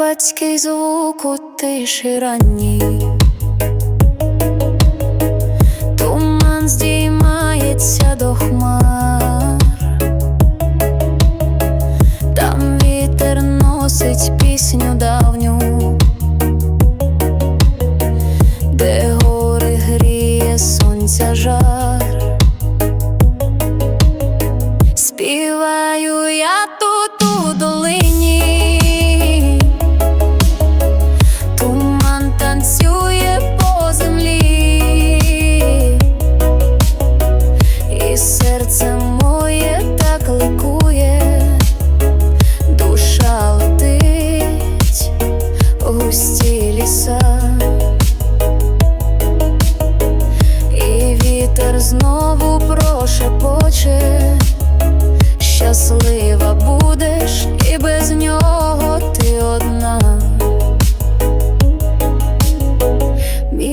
Карпатський звук у тиші ранній носить пісню давню, де гори гріє сонця жар. Співаю я тут у долині, туман танцює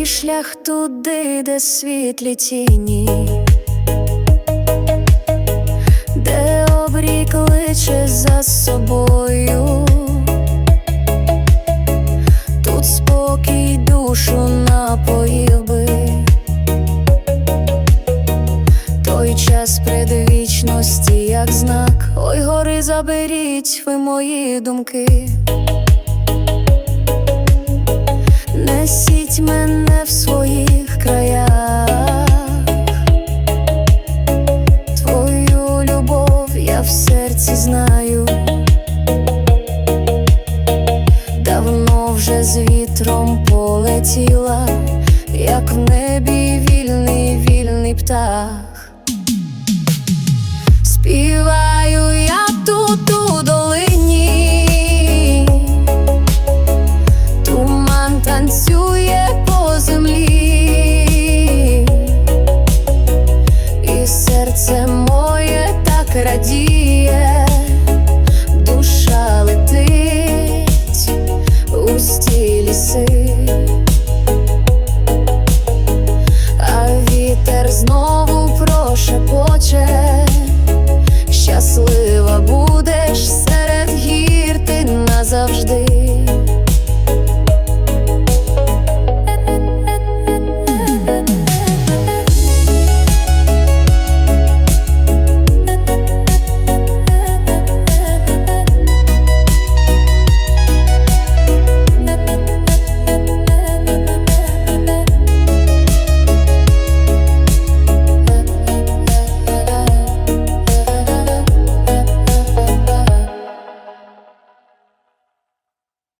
шлях туди, де світлі тіні, де обрій кличе за собою, тут спокій душу напоїв би. Той час предвічності, як знак, ой, гори заберіть ви мої думки. Несіть мене в своїх краях, твою любов я в серці знаю. Давно вже з вітром полетіла, як в небі вільний, вільний птах. Співай серце моє так радіє, душа летить у сті ліси, а вітер знову.